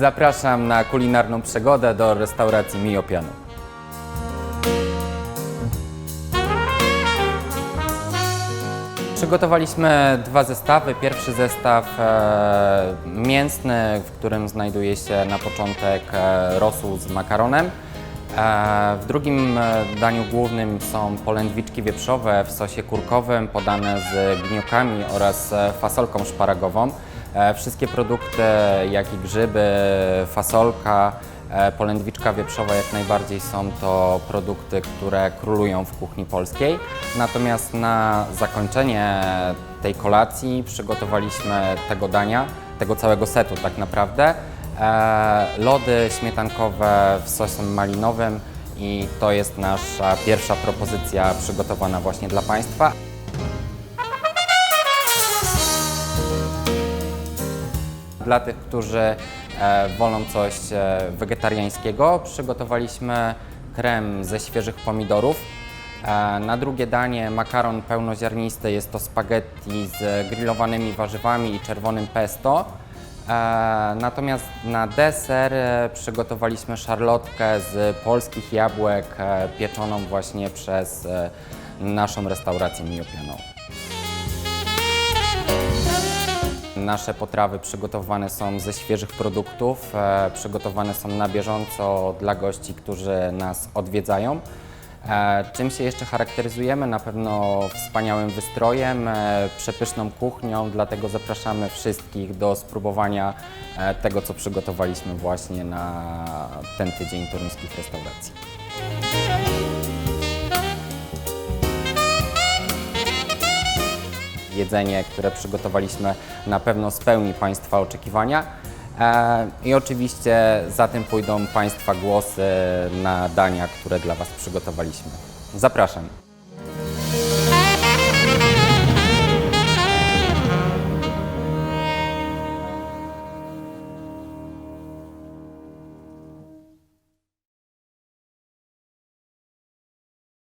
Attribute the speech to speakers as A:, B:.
A: Zapraszam na kulinarną przygodę do restauracji Miopianu. Przygotowaliśmy dwa zestawy. Pierwszy zestaw e, mięsny, w którym znajduje się na początek e, rosół z makaronem. E, w drugim e, daniu głównym są polędwiczki wieprzowe w sosie kurkowym podane z gniokami oraz e, fasolką szparagową. E, wszystkie produkty, jak i grzyby, fasolka, e, polędwiczka wieprzowa jak najbardziej są to produkty, które królują w kuchni polskiej. Natomiast na zakończenie tej kolacji przygotowaliśmy tego dania, tego całego setu tak naprawdę, e, lody śmietankowe w sosem malinowym i to jest nasza pierwsza propozycja przygotowana właśnie dla Państwa. Dla tych, którzy e, wolą coś e, wegetariańskiego, przygotowaliśmy krem ze świeżych pomidorów. E, na drugie danie makaron pełnoziarnisty, jest to spaghetti z grillowanymi warzywami i czerwonym pesto. Natomiast na deser przygotowaliśmy szarlotkę z polskich jabłek pieczoną właśnie przez naszą restaurację miopianą. Nasze potrawy przygotowane są ze świeżych produktów, e, przygotowane są na bieżąco dla gości, którzy nas odwiedzają. E, czym się jeszcze charakteryzujemy? Na pewno wspaniałym wystrojem, e, przepyszną kuchnią, dlatego zapraszamy wszystkich do spróbowania tego, co przygotowaliśmy właśnie na ten tydzień toruńskich restauracji. Jedzenie, które przygotowaliśmy, na pewno spełni Państwa oczekiwania. E, I oczywiście za tym pójdą Państwa głosy na dania, które dla Was przygotowaliśmy. Zapraszam.